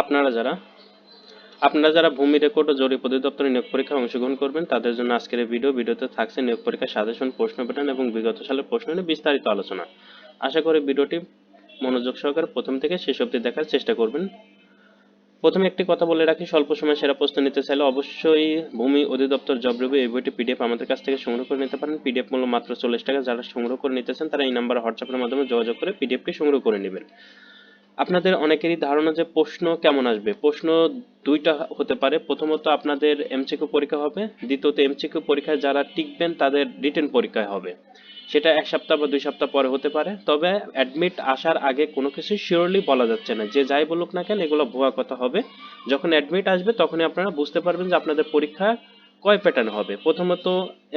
আপনারা যারা আপনারা যারা ভূমি রেকর্ড ও জরিপ অধিদপ্তরের নিয়োগ পরীক্ষায় অংশগ্রহণ করবেন, তাদের জন্য আজকের এই ভিডিও, ভিডিওতে থাকছে নিয়োগ পরীক্ষার সাজেশন, প্রশ্ন প্যাটার্ন এবং বিগত সালের প্রশ্ন নিয়ে বিস্তারিত আলোচনা। আশা করি ভিডিওটি মনোযোগ সহকারে প্রথম থেকে শেষ অবধি দেখার চেষ্টা করবেন। প্রথমে একটি কথা বলে রাখি, স্বল্প সময় সেরা প্রশ্ন নিতে চাইলে অবশ্যই ভূমি অধিদপ্তর জব রিভিউ এই বইটি পিডিএফ আমাদের কাছ থেকে সংগ্রহ করে নিতে পারেন। পিডিএফ মূল্য মাত্র চল্লিশ টাকা, যারা সংগ্রহ করে নিতেছেন তারা এই নাম্বার হোয়াটসঅ্যাপের মাধ্যমে যোগাযোগ করে পিডিএফটি সংগ্রহ করে নেবেন। আপনাদের অনেকেরই ধারণা যে প্রশ্ন কেমন আসবে? প্রশ্ন দুইটা হতে পারে। প্রথমত আপনাদের এমসিকিউ পরীক্ষা হবে। দ্বিতীয়ত এমসিকিউ পরীক্ষায় যারা টিকবেন, তাদের রিটেন পরীক্ষায় হবে। সেটা এক সপ্তাহ বা দুই সপ্তাহ পরে হতে পারে। তবে অ্যাডমিট আসার আগে কোনো কিছু শিওরলি বলা যাচ্ছে না। যে যাই বলুক না কেন, এগুলো ভুয়া কথা হবে। যখন অ্যাডমিট আসবে, তখনই আপনারা বুঝতে পারবেন যে আপনাদের পরীক্ষা কয় প্যাটার্ন হবে? প্রথমত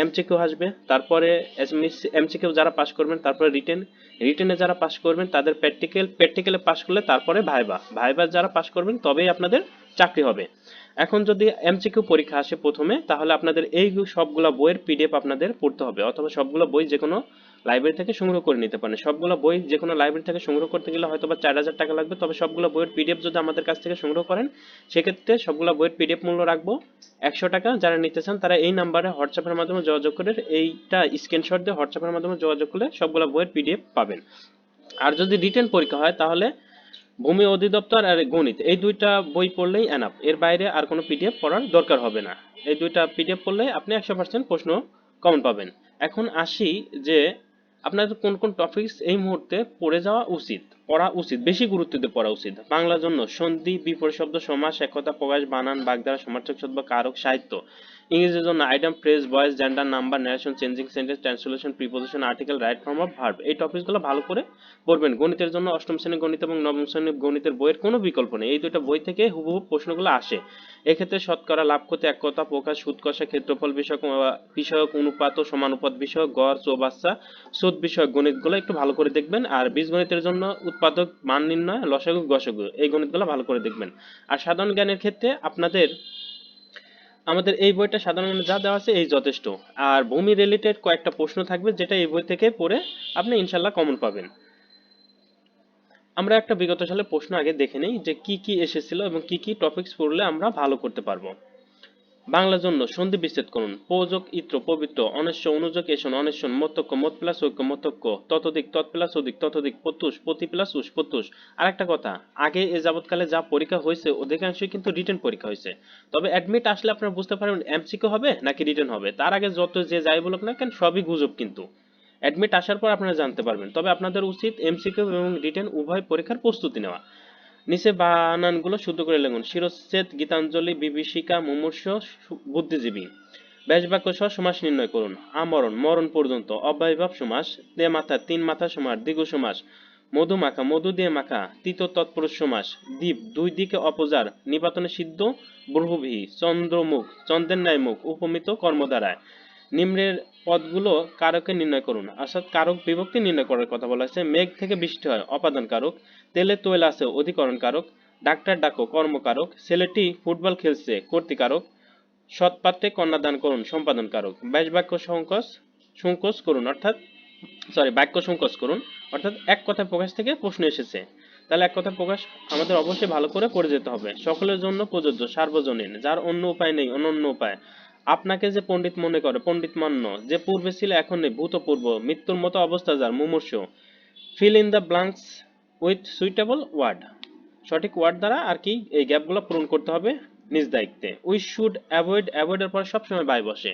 এমসিকিউ আসবে, তারপরে এমসিকিউ যারা পাস করবেন, তারপরে রিটেন রিটেনে যারা পাস করবেন, তাদের প্র্যাকটিক্যাল প্র্যাকটিক্যালে পাস করলে তারপরে ভাইবা ভাইবা যারা পাস করবেন, তবেই আপনাদের চাকরি হবে। এখন যদি এমসিকিউ পরীক্ষা আসে প্রথমে, তাহলে আপনাদের এই সবগুলা বইয়ের পিডিএফ আপনাদের পড়তে হবে, অথবা সবগুলো বই যে কোনো লাইব্রেরি থেকে সংগ্রহ করে নিতে পারেন। সবগুলো বই যে কোনো লাইব্রেরি থেকে সংগ্রহ করতে গেলে হয়তো বা চার হাজার টাকা লাগবে। তবে সবগুলো বইয়ের পিডিএফ যদি আমাদের কাছ থেকে সংগ্রহ করেন, সেক্ষেত্রে সবগুলো বইয়ের পিডিএফ মূল্য রাখব, একশো টাকা। যারা নিতে চান, তারা এই নাম্বারে হোয়াটসঅ্যাপের মাধ্যমে যোগাযোগ করে, এইটা স্ক্রিনশট দিয়ে হোয়াটসঅ্যাপের মাধ্যমে যোগাযোগ করলে সবগুলো বইয়ের পিডিএফ পাবেন। আর যদি রিটেন পরীক্ষা হয়, তাহলে ভূমি অধিদপ্তর আর গণিত, এই দুইটা বই পড়লেই এনাফ এর বাইরে আর কোনো পিডিএফ পড়ার দরকার হবে না। এই দুইটা পিডিএফ পড়লে আপনি একশো পার্সেন্ট প্রশ্ন কমন পাবেন। এখন আসি যে আপনাদের কোন কোন টপিকস এই মুহূর্তে পড়ে যাওয়া উচিত? পড়া উচিত, বেশি গুরুত্ব দিয়ে পড়া উচিত। বাংলার জন্য সন্ধি, বিপরীত শব্দ, সমাস, একতা, প্রকাশ, বানান, বাগধারা, সমার্থক শব্দ কারক, সাহিত্য। ইংরেজির জন্য item phrase voice gender number narration changing sentence translation preposition article right form of verb এই টপিকগুলো ভালো করে পড়বেন। গণিতের জন্য অষ্টম শ্রেণির গণিত এবং নবম শ্রেণির গণিতের বইয়ের কোনো বিকল্প নেই। এই দুটো বই থেকে হুবহু প্রশ্নগুলো আসে। এক্ষেত্রে শতকরা লাভ করতে এক কথা প্রকাশ সুদ কষা ক্ষেত্রফল বিষয়ক বিষয়ক, অনুপাত ও সমানুপাত বিষয়ক, গড়, চৌবাচ্চা সুদ বিষয়ক গণিতগুলো একটু ভালো করে দেখবেন। আর বীজগণিতের জন্য উৎপাদক মান নির্ণয়, লসাগু, গসাগু, এই গণিতগুলো ভালো করে দেখবেন। আর সাধারণ জ্ঞানের ক্ষেত্রে আপনাদের, আমাদের এই বইটা সাধারণ যা দেওয়া আছে এই যথেষ্ট। আর ভূমি রিলেটেড কয়েকটা প্রশ্ন থাকবে যেটা এই বই থেকে পড়ে আপনি ইনশাল্লাহ কমন পাবেন। আমরা একটা বিগত সালের প্রশ্ন আগে দেখে নিই যে কি কি এসেছিল এবং কি কি টপিকস পড়লে আমরা ভালো করতে পারব। বাংলার জন্য সন্ধি বিচ্ছেদ করুন। প্রযোগ ইত্র পবিত্র অনস্য অনুযোগ এসন অনেশন মতক্য মত প্লাস ঐক্য মতক্য ততোধিক, তৎ প্লাস অধিক, ততোধিক, প্রত্যুষ, প্রতি প্লাস উস প্রত্যুষ। আর একটা কথা, আগে এ যাবৎকালে যা পরীক্ষা হয়েছে, অধিকাংশই কিন্তু রিটেন পরীক্ষা হয়েছে। তবে অ্যাডমিট আসলে আপনারা বুঝতে পারবেন এমসিকিউ হবে নাকি রিটেন হবে? তার আগে যত যে যাই বলুক না কেন, সবই গুজব কিন্তু। অ্যাডমিট আসার পর আপনারা জানতে পারবেন। তবে আপনাদের উচিত এমসিকিউ এবং রিটেন উভয় পরীক্ষার প্রস্তুতি নেওয়া। নিচে বানানগুলো শুদ্ধ করে লিখুন। শিরচ্ছেদ গীতাঞ্জলি, বিভীষিকা, মুমূর্ষ বুদ্ধিজীবী। ব্যাস বাক্য সহ সমাস নির্ণয় করুন। আমরণ, মরণ পর্যন্ত। অব্যয়ভাব সমাস তে মাথা, তিন মাথা সমাস দ্বিগু সমাস। মধু মাখা, মধু দিয়ে মাখা, তৃত তৎপুরুষ সমাস। দ্বীপ, দুই দিকে অপজার নিপাতনে সিদ্ধ, ব্রহ্মবিহি, চন্দ্রমুখ, চন্দ্রের ন্যায় মুখ উপমিত কর্মদ্বারায় নিম্নের পদগুলো কারকে নির্ণয় করুন। অর্থাৎ কারক বিভক্তি নির্ণয় করার কথা বলা হয়েছে। মেঘ থেকে বৃষ্টি হয়, অপাদান কারক। তেলে তৈল আছে, অধিকরণ কারক। ডাক্তার ডাকো কর্মকারক ছেলেটি ফুটবল খেলছে কর্তিকারক সৎপাত্রে কন্যাদান করুন, সম্পাদন কারক। ব্যাস বাক্য সংকোচ সংকোচ করুন, অর্থাৎ সরি বাক্য সংকোচ করুন। অর্থাৎ এক কথা প্রকাশ থেকে প্রশ্ন এসেছে। তাহলে এক কথা প্রকাশ আমাদের অবশ্যই ভালো করে করে যেতে হবে। সকলের জন্য প্রযোজ্য, সার্বজনীন, যার অন্য উপায় নেই, অনন্য উপায়। আপনাকে যে পণ্ডিত মনে করে, পণ্ডিত মান্য, যে পূর্বে ছিল, এখন নেই, ভূতপূর্ব, মৃত্যুর মতো অবস্থা যার, মুমূর্ষ। Fill in the blanks with suitable word সঠিক ওয়ার্ড দ্বারা আর কি এই গ্যাপগুলো পূরণ করতে হবে নিজ দায়িত্বে। উই শুড অ্যাভয়েড অ্যাভয়েডের পর সবসময় বাই বসে।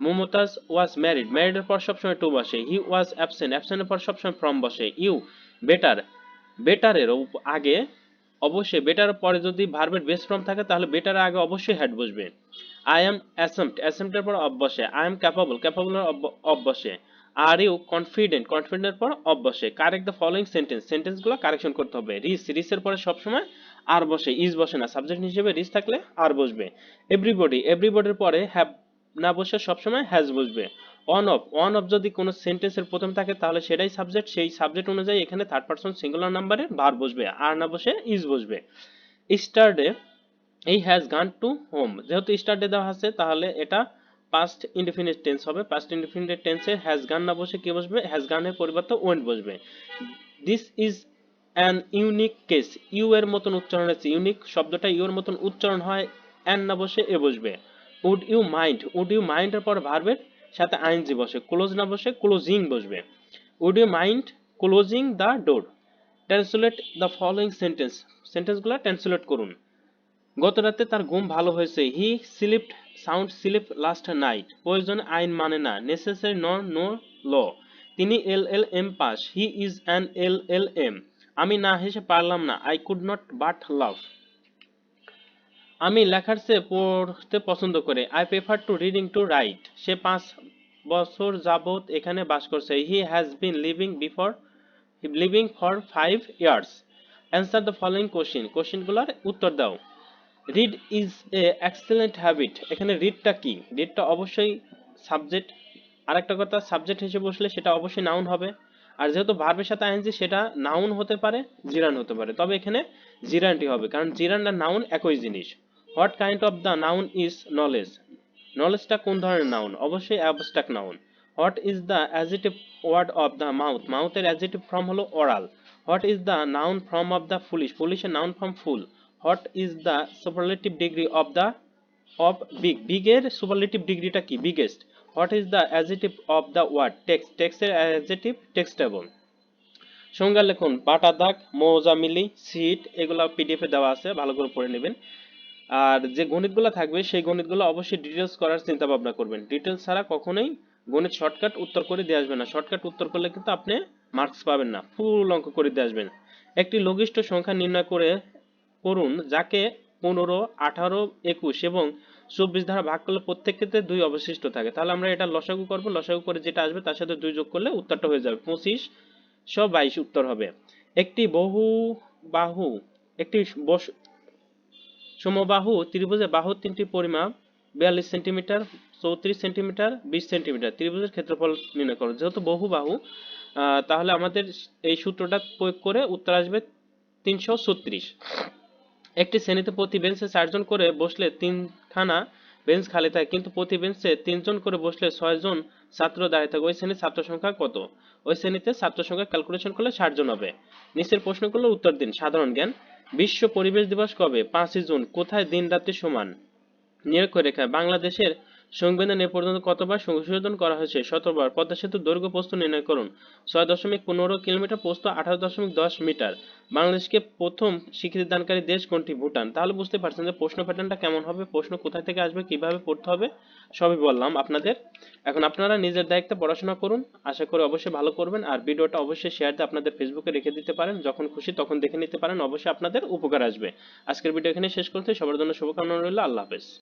মমতাজ ওয়াজ ম্যারিড ম্যারিডের পর সবসময় টু বসে। হি ওয়াজ অ্যাবসেন্ট অ্যাবসেন্টের পর সবসময় ফ্রম বসে। ইউ বেটার বেটারের আগে অবশ্যই বেটার পরে যদি ভার্বের বেস ফর্ম থাকে, তাহলে বেটার আগে অবশ্যই হেড বসবে। আই এম অ্যাসেম্পড অ্যাসেম্পটের পর অব বসে I am capable capable of বসে আর ইউ কনফিডেন্ট কনফিডেন্টের পর অব বসে কারেক্ট দ্য ফলোইং সেন্টেন্স সেন্টেন্সগুলো কারেকশন করতে হবে। রিস রিসের পরে সবসময় আর বসে। ইজ বসে না। সাবজেক্ট হিসেবে রিস থাকলে আর বসবে। এভরিবডি এভরিবডির পরে হ্যাভ না বসে সবসময় হ্যাজ বসবে। অন অফ অন অফ যদি কোনো সেন্টেন্সের প্রথম থাকে, তাহলে সেটাই সাবজেক্ট সেই সাবজেক্ট অনুযায়ী এখানে থার্ড পার্সন সিঙ্গুলার নাম্বারে ভার বসবে, আর না বসে ইজ বসবে। স্টারডে এই হ্যাজ গান টু হোম যেহেতু স্টারডে দেওয়া আছে, তাহলে এটা পাস্ট ইনডিফিনিট টেন্স হবে। পাস্ট ইনডিফিনিট টেন্সে হ্যাজ গান না বসে কি বসবে? হ্যাজ গানের পরিবর্তে ওয়েন্ট বসবে। This is an unique case you এর মতন উচ্চারণ আছে ইউনিক শব্দটা ইউ এর মতন উচ্চারণ হয় অ্যান না বসে এ বসবে। Would you mind, would you মাইন্ডের পর ভার্বের সাথে আইনজি বসে, ক্লোজ না বসে, ক্লোজিং বসবে। Would you mind closing the door. Translate the following sentence, সেন্টেন্সগুলো translate করুন। গত রাতে তার ঘুম ভালো হয়েছে। He slipped, sound sleep last night. প্রয়োজন আইন মানে না, নেসেসারি নন, নো ল। তিনি L L M pass. He is an L L M. আমি না হেসে পারলাম না। I could not but love. আমি লেখার চেয়ে পড়তে পছন্দ করে। I prefer to reading to write সে পাঁচ বছর যাবত এখানে বাস করছে। He has been living before living for five years answer the following question কোশ্চিনগুলোর উত্তর দাও। Read is a excellent habit এখানে রিডটা কি? রিডটা অবশ্যই সাবজেক্ট আরেকটা কথা সাবজেক্ট হিসেবে বসলে সেটা অবশ্যই নাউন হবে। আর যেহেতু ভার্বের সাথে আইএনজি সেটা নাউন হতে পারে, জিরান হতে পারে। তবে এখানে জিরানটি হবে, কারণ জিরান আর নাউন একই জিনিস। What kind of the noun is knowledge নলেজটা কোন ধরনের নাউন অবশ্যই abstract noun what is the adjective word of the mouth মাউথের adjective form হলো oral what is the noun form of the foolish ফুলিশের noun form fool what is the superlative degree of the of big বিগের superlative ডিগ্রিটা কি? Biggest what is the adjective of the word text টেক্সটের adjective textable সংজ্ঞা লিখুন, বাটা দাগ মৌজামিলি seat এগুলো পিডিএফে দেওয়া আছে, ভালো করে পড়ে নেবেন। আর যে গণিতগুলো থাকবে, সেই গণিতগুলো অবশ্যই ডিটেলস করার চিন্তা ভাবনা করবেন। ডিটেলস ছাড়া কখনোই গণিত শর্টকাট উত্তর করে দিয়ে আসবেন না। শর্টকাট উত্তর করলে কিন্তু আপনি মার্কস পাবেন না। ফুল অঙ্ক করে দিয়ে আসবেন। একটি লঘিষ্ঠ সংখ্যা নির্ণয় করে করুন, যাকে পনেরো, আঠারো, একুশ এবং চব্বিশ দ্বারা ভাগ করলে প্রত্যেক ক্ষেত্রে দুই অবশিষ্ট থাকে। তাহলে আমরা এটা লসাগু করব। লসাগু করে যেটা আসবে তার সাথে দুই যোগ করলে উত্তরটা হয়ে যাবে পঁচিশ শো বাইশ উত্তর হবে। একটি বহু বাহু, একটি সমবাহু ত্রিভুজের বাহু তিনটি পরিমাপ, বিয়াল্লিশ সেন্টিমিটার, চৌত্রিশ সেন্টিমিটার, বিশ সেন্টিমিটার। ত্রিভুজের ক্ষেত্রফল নির্ণয় করো। যেহেতু বহু বাহু তাহলে আমাদের এই সূত্রটা প্রয়োগ করে উত্তর আসবে তিনশো ছত্রিশ। একটি শ্রেণীতে প্রতি বেঞ্চে চারজন করে বসলে তিনখানা বেঞ্চ খালি থাকে, কিন্তু প্রতি বেঞ্চে তিনজন করে বসলে ছয়জন ছাত্র দাঁড়িয়ে থাকে। ওই শ্রেণির ছাত্র সংখ্যা কত? ওই শ্রেণীতে ছাত্র সংখ্যা ক্যালকুলেশন করলে ষাট জন হবে। নিচের প্রশ্নগুলো উত্তর দিন। সাধারণ জ্ঞান, বিশ্ব পরিবেশ দিবস কবে? পাঁচই জুন। কোথায় দিন রাত্রি সমান? নিয়োগ রেখা বাংলাদেশের সংবিধান এ পর্যন্ত কতবার সংশোধন করা হয়েছে? শতবার পদ্মা সেতুর দৈর্ঘ্য প্রস্থ নির্ণয় করুন। ছয় দশমিক পনেরো কিলোমিটার প্রস্থ, আঠারো দশমিক দশ মিটার। বাংলাদেশকে প্রথম স্বীকৃতি দানকারী দেশ কোনটি? ভুটান। তাহলে বুঝতে পারছেন যে প্রশ্ন প্যাটার্নটা কেমন হবে, প্রশ্ন কোথায় থেকে আসবে, কীভাবে পড়তে হবে, সবই বললাম আপনাদের। এখন আপনারা নিজের দায়িত্বে পড়াশোনা করুন। আশা করি অবশ্যই ভালো করবেন। আর ভিডিওটা অবশ্যই শেয়ার দিয়ে আপনাদের ফেসবুকে রেখে দিতে পারেন। যখন খুশি তখন দেখে নিতে পারেন। অবশ্যই আপনাদের উপকার আসবে। আজকের ভিডিও এখানে শেষ করতে সবার জন্য শুভকামনা রইল। আল্লাহ হাফেজ।